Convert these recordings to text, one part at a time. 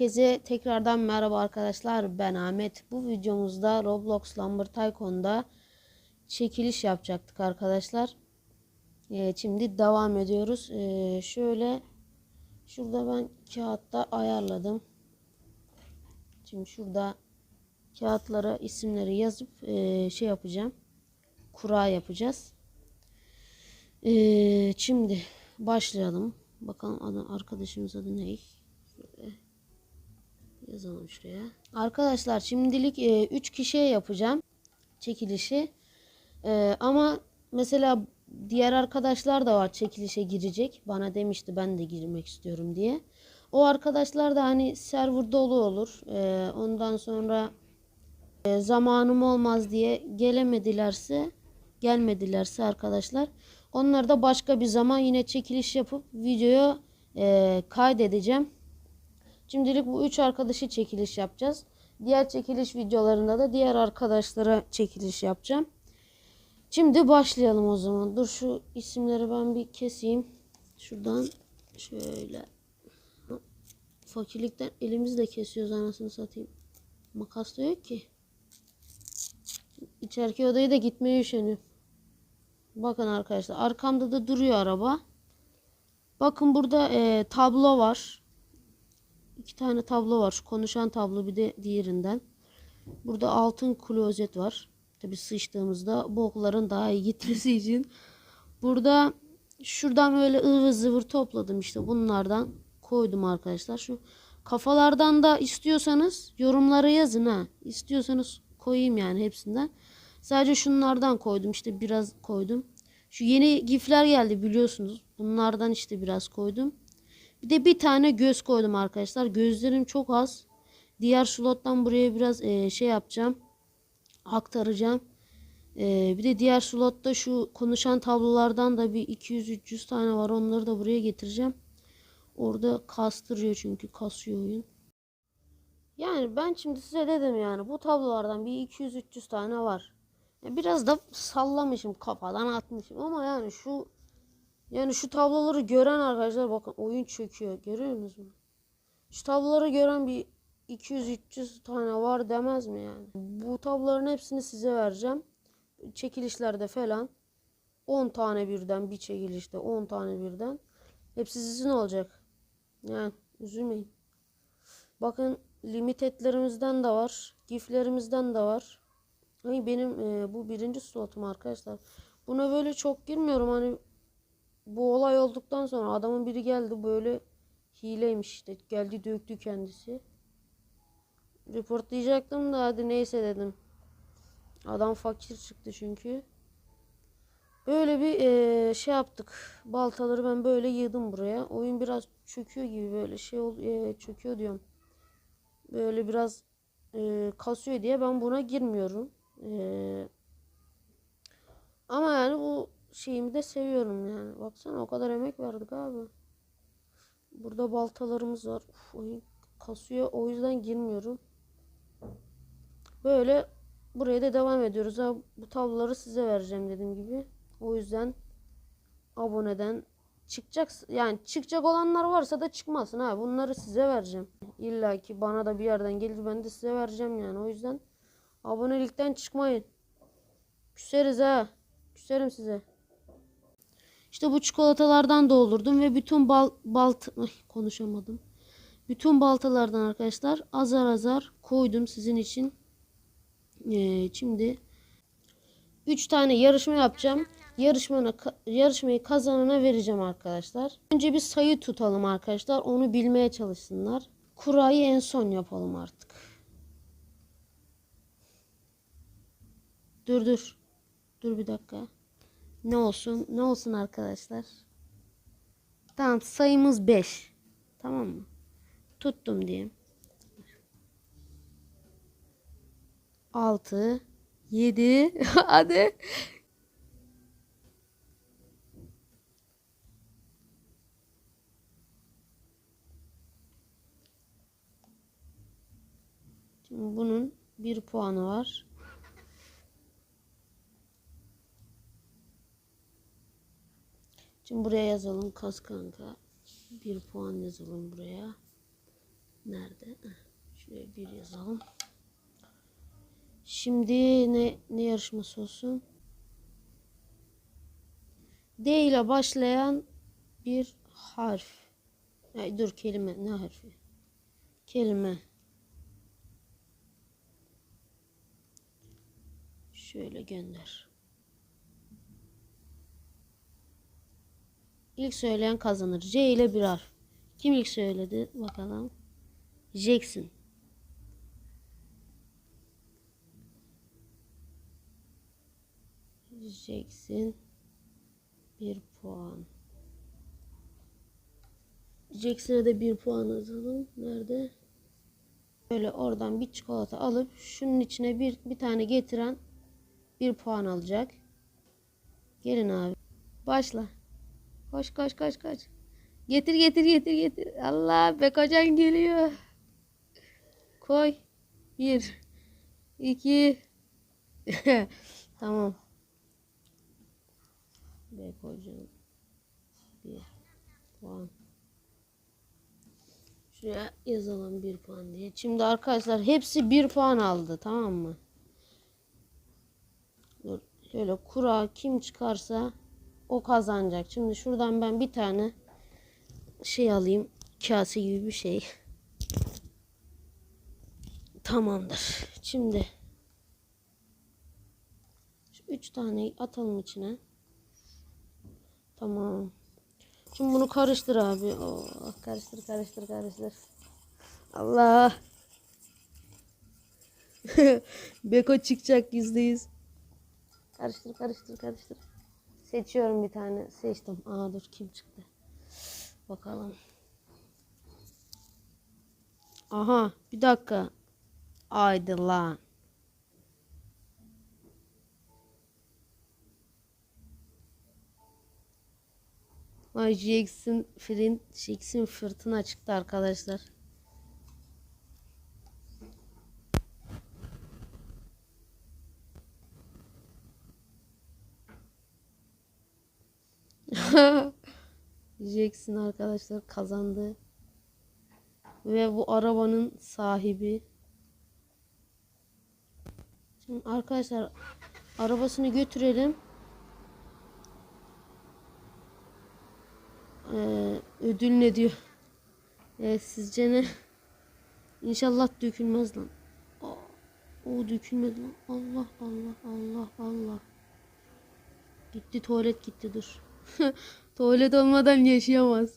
Herkese tekrardan merhaba arkadaşlar. Ben Ahmet. Bu videomuzda Roblox Lumber Tycoon'da çekiliş yapacaktık arkadaşlar. Ee, şimdi devam ediyoruz. Ee, şöyle şurada ben kağıtta ayarladım. Şimdi şurada kağıtlara isimleri yazıp ee, şey yapacağım. Kura yapacağız. Ee, şimdi başlayalım. Bakalım adı, arkadaşımız adı ne? Yazalım şuraya. Arkadaşlar şimdilik 3 kişiye yapacağım çekilişi. E, ama mesela diğer arkadaşlar da var çekilişe girecek. Bana demişti ben de girmek istiyorum diye. O arkadaşlar da hani server dolu olur. E, ondan sonra e, zamanım olmaz diye gelemedilerse gelmedilerse arkadaşlar onları da başka bir zaman yine çekiliş yapıp videoya e, kaydedeceğim. Şimdilik bu üç arkadaşı çekiliş yapacağız. Diğer çekiliş videolarında da diğer arkadaşlara çekiliş yapacağım. Şimdi başlayalım o zaman. Dur şu isimleri ben bir keseyim. Şuradan şöyle. Fakirlikten elimizle kesiyoruz anasını satayım. Makas da yok ki. İçeriki odaya da gitmeye üşeniyorum. Bakın arkadaşlar arkamda da duruyor araba. Bakın burada e, tablo var. İki tane tablo var. Şu konuşan tablo bir de diğerinden. Burada altın klozet var. Tabi sıçtığımızda bokların daha iyi gitmesi için. Burada şuradan böyle ıvır zıvır topladım işte bunlardan koydum arkadaşlar. Şu kafalardan da istiyorsanız yorumlara yazın ha. İstiyorsanız koyayım yani hepsinden. Sadece şunlardan koydum işte biraz koydum. Şu yeni gifler geldi biliyorsunuz. Bunlardan işte biraz koydum. Bir de bir tane göz koydum arkadaşlar. Gözlerim çok az. Diğer slottan buraya biraz e, şey yapacağım. Aktaracağım. E, bir de diğer slotta şu konuşan tablolardan da bir 200-300 tane var. Onları da buraya getireceğim. Orada kastırıyor çünkü kasıyor oyun. Yani ben şimdi size dedim yani bu tablolardan bir 200-300 tane var. Biraz da sallamışım kafadan atmışım ama yani şu yani şu tabloları gören arkadaşlar bakın oyun çöküyor. Görüyor musunuz? Şu tabloları gören bir 200-300 tane var demez mi yani? Bu tabloların hepsini size vereceğim. Çekilişlerde falan 10 tane birden bir çekilişte 10 tane birden. Hepsi sizin olacak. Yani üzülmeyin. Bakın limitedlerimizden de var. Giflerimizden de var. Ay benim e, bu birinci slotum arkadaşlar. Buna böyle çok girmiyorum hani bu olay olduktan sonra adamın biri geldi böyle hileymiş işte geldi döktü kendisi. Reportlayacaktım da hadi neyse dedim. Adam fakir çıktı çünkü. Böyle bir e, şey yaptık. Baltaları ben böyle yığdım buraya. Oyun biraz çöküyor gibi böyle şey ol e, çöküyor diyorum. Böyle biraz e, kasıyor diye ben buna girmiyorum. E, ama yani bu şeyimi de seviyorum yani. Baksana o kadar emek verdik abi. Burada baltalarımız var. Uf, oyun kasıyor. O yüzden girmiyorum. Böyle buraya da devam ediyoruz. Ha, bu tabloları size vereceğim dediğim gibi. O yüzden aboneden çıkacak yani çıkacak olanlar varsa da çıkmasın ha. Bunları size vereceğim. İlla ki bana da bir yerden gelir ben de size vereceğim yani. O yüzden abonelikten çıkmayın. Küseriz ha. Küserim size. İşte bu çikolatalardan doldurdum ve bütün bal balt Ay, konuşamadım. Bütün baltalardan arkadaşlar azar azar koydum sizin için. Ee, şimdi 3 tane yarışma yapacağım. Yarışmanı yarışmayı kazanana vereceğim arkadaşlar. Önce bir sayı tutalım arkadaşlar. Onu bilmeye çalışsınlar. Kurayı en son yapalım artık. Dur dur. Dur bir dakika. Ne olsun? Ne olsun arkadaşlar? Tamam sayımız 5. Tamam mı? Tuttum diyeyim. 6 7 Hadi. Şimdi bunun bir puanı var. Şimdi buraya yazalım kas kanka. Bir puan yazalım buraya. Nerede? Şuraya bir yazalım. Şimdi ne ne yarışması olsun? D ile başlayan bir harf. Ay dur kelime ne harfi? Kelime. Şöyle gönder. İlk söyleyen kazanır. C ile bir harf. Kim ilk söyledi? Bakalım. Jackson. Jackson. Bir puan. Jackson'a da bir puan yazalım. Nerede? Böyle oradan bir çikolata alıp şunun içine bir, bir tane getiren bir puan alacak. Gelin abi. Başla. Koş koş koş koş. Getir getir getir getir. Allah be kocan geliyor. Koy. Bir. iki. tamam. Be kocan. Bir puan. Şuraya yazalım bir puan diye. Şimdi arkadaşlar hepsi bir puan aldı. Tamam mı? Dur. Şöyle kura kim çıkarsa o kazanacak. Şimdi şuradan ben bir tane şey alayım. Kase gibi bir şey. Tamamdır. Şimdi şu üç tane atalım içine. Tamam. Şimdi bunu karıştır abi. Oh, karıştır karıştır karıştır. Allah. Beko çıkacak yüzde yüz. Karıştır karıştır karıştır. Seçiyorum bir tane. Seçtim. Aa dur kim çıktı? Bakalım. Aha bir dakika. Haydi lan. Jackson Flint, Jackson fırtına çıktı arkadaşlar. Jackson arkadaşlar kazandı. Ve bu arabanın sahibi. Şimdi arkadaşlar arabasını götürelim. Ee, ödül ne diyor? Ee, sizce ne? İnşallah dökülmez lan. O dökülmedi lan. Allah Allah Allah Allah. Gitti tuvalet gitti dur. tuvalet olmadan yaşayamaz.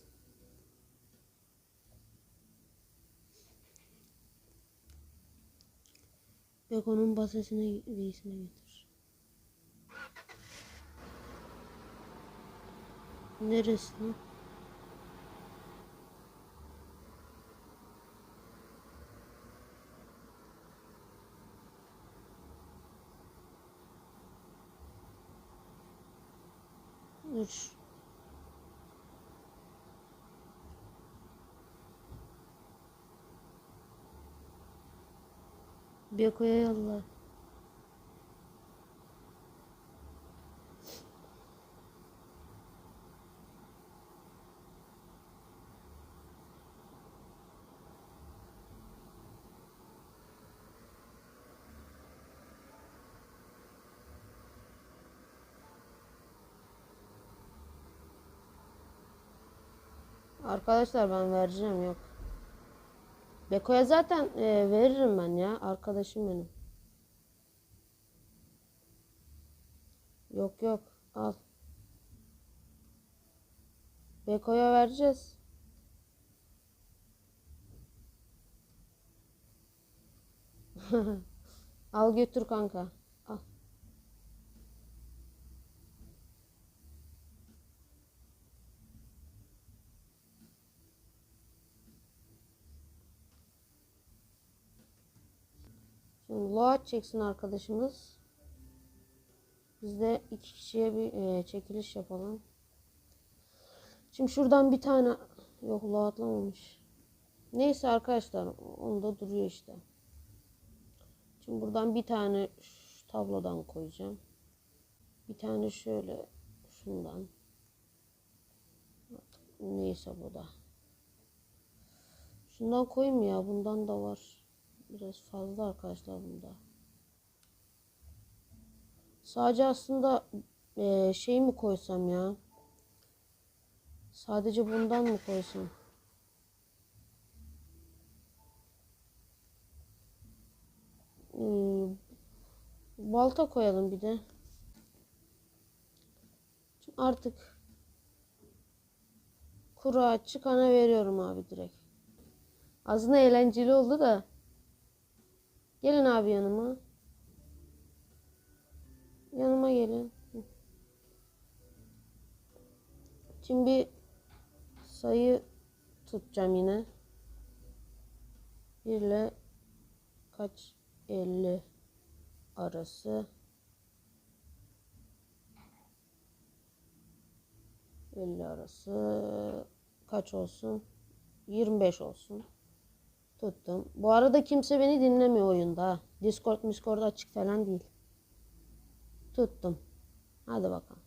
Beko'nun basesine reisine getir. Neresi lan? Dur. Beko'ya yolla. Arkadaşlar ben vereceğim yok. Beko'ya zaten e, veririm ben ya. Arkadaşım benim. Yok yok. Al. Beko'ya vereceğiz. Al götür kanka. Load çeksin arkadaşımız. Biz de iki kişiye bir e, çekiliş yapalım. Şimdi şuradan bir tane yok loadlamamış. Neyse arkadaşlar onda duruyor işte. Şimdi buradan bir tane şu tablodan koyacağım. Bir tane şöyle şundan. Neyse bu da. Şundan koyayım ya? Bundan da var. Biraz fazla arkadaşlar bunda. Sadece aslında eee, şey mi koysam ya? Sadece bundan mı koysam? Hmm, balta koyalım bir de. Artık kura çıkana veriyorum abi direkt. Aslında eğlenceli oldu da. Gelin abi yanıma. Yanıma gelin. Şimdi bir sayı tutacağım yine. 1 ile kaç 50 arası 50 arası kaç olsun? 25 olsun. Tuttum. Bu arada kimse beni dinlemiyor oyunda. Discord, Discord açık falan değil. Tuttum. Hadi bakalım.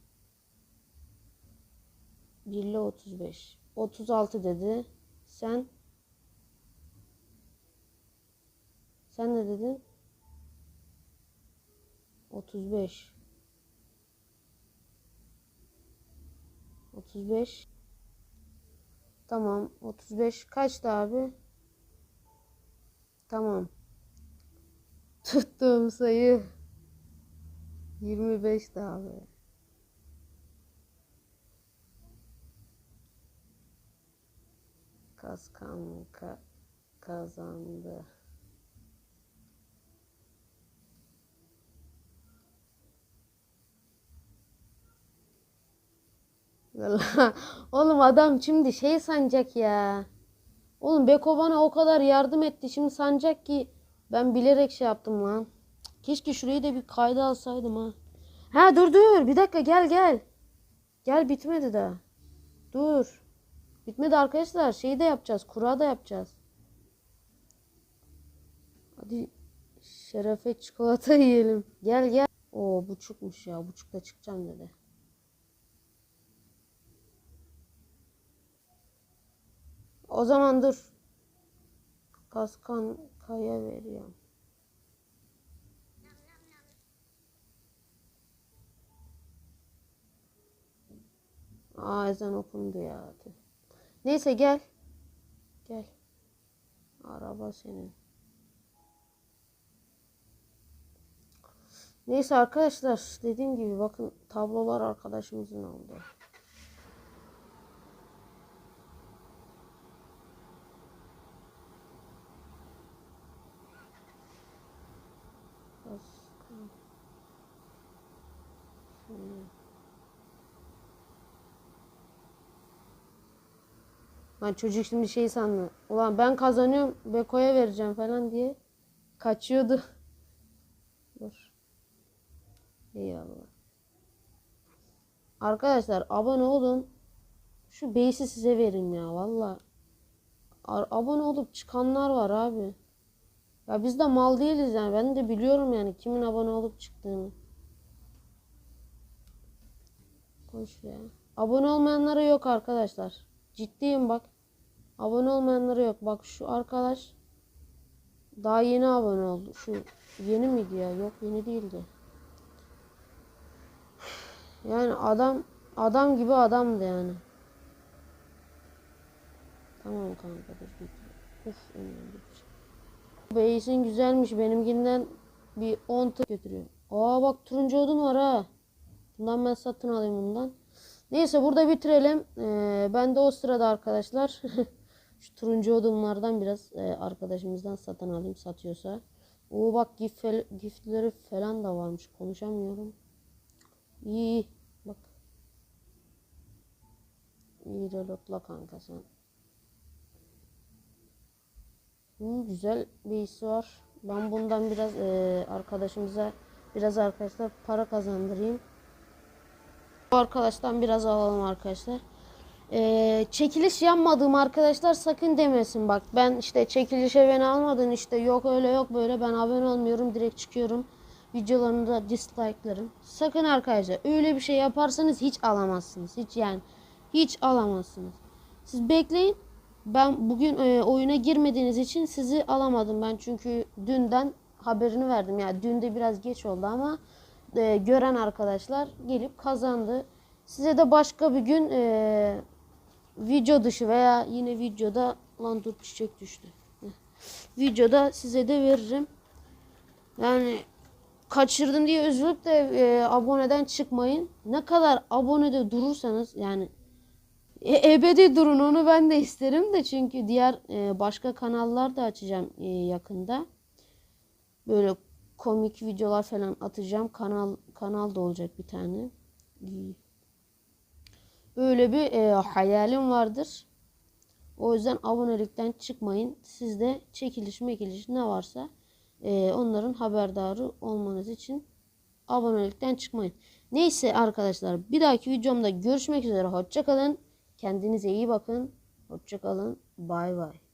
1 ile 35. 36 dedi. Sen Sen ne dedin? 35. 35. Tamam. 35 kaçtı abi? Tamam. Tuttuğum sayı 25'ti abi. Kaskan ka kazandı. Oğlum adam şimdi şey sanacak ya. Oğlum Beko bana o kadar yardım etti. Şimdi sanacak ki ben bilerek şey yaptım lan. Keşke şurayı da bir kayda alsaydım ha. Ha dur dur bir dakika gel gel. Gel bitmedi daha. Dur. Bitmedi arkadaşlar. Şeyi de yapacağız. Kura da yapacağız. Hadi şerefe çikolata yiyelim. Gel gel. Oo buçukmuş ya. Buçukta çıkacağım dedi. O zaman dur. Kaskan kaya veriyorum. Aa ezan okundu ya. Neyse gel. Gel. Araba senin. Neyse arkadaşlar dediğim gibi bakın tablolar arkadaşımızın oldu. Kaskan. Senin. Lan çocuk şimdi şey sandı. Ulan ben kazanıyorum Beko'ya vereceğim falan diye kaçıyordu. Dur. Eyvallah. Arkadaşlar abone olun. Şu base'i size verin ya valla. Abone olup çıkanlar var abi. Ya biz de mal değiliz yani. Ben de biliyorum yani kimin abone olup çıktığını. Boş ya. Abone olmayanlara yok arkadaşlar. Ciddiyim bak. Abone olmayanlara yok. Bak şu arkadaş daha yeni abone oldu. Şu yeni miydi ya? Yok yeni değildi. Yani adam adam gibi adamdı yani. Tamam kanka dur bir. Uf önemli bir şey. Base'in güzelmiş. Benimkinden bir 10 tık götürüyor. Aa bak turuncu odun var ha. Bundan ben satın alayım bundan. Neyse burada bitirelim. Ee, ben de o sırada arkadaşlar şu turuncu odunlardan biraz e, arkadaşımızdan satın alayım satıyorsa. Oo bak gif giftleri falan da varmış. Konuşamıyorum. İyi. Bak. İyi reloadla kanka sen. Hı, güzel bir hissi var. Ben bundan biraz e, arkadaşımıza biraz arkadaşlar para kazandırayım. Bu arkadaştan biraz alalım arkadaşlar. Ee, çekiliş yapmadığım arkadaşlar sakın demesin. Bak ben işte çekilişe beni almadın işte yok öyle yok böyle ben abone olmuyorum direkt çıkıyorum. Videolarını da dislike'larım. Sakın arkadaşlar öyle bir şey yaparsanız hiç alamazsınız. Hiç yani hiç alamazsınız. Siz bekleyin. Ben bugün e, oyuna girmediğiniz için sizi alamadım. Ben çünkü dünden haberini verdim. Yani dün de biraz geç oldu ama e, gören arkadaşlar gelip kazandı. Size de başka bir gün e, video dışı veya yine videoda lan dur çiçek düştü. Videoda size de veririm. Yani kaçırdım diye üzülüp de e, aboneden çıkmayın. Ne kadar abonede durursanız yani e, ebedi durun onu ben de isterim de çünkü diğer e, başka kanallar da açacağım e, yakında. Böyle komik videolar falan atacağım. Kanal kanal da olacak bir tane. Böyle bir e, hayalim vardır. O yüzden abonelikten çıkmayın. Sizde çekiliş mekiliş ne varsa e, onların haberdarı olmanız için abonelikten çıkmayın. Neyse arkadaşlar bir dahaki videomda görüşmek üzere. Hoşçakalın. Kendinize iyi bakın. Hoşçakalın. Bay bay.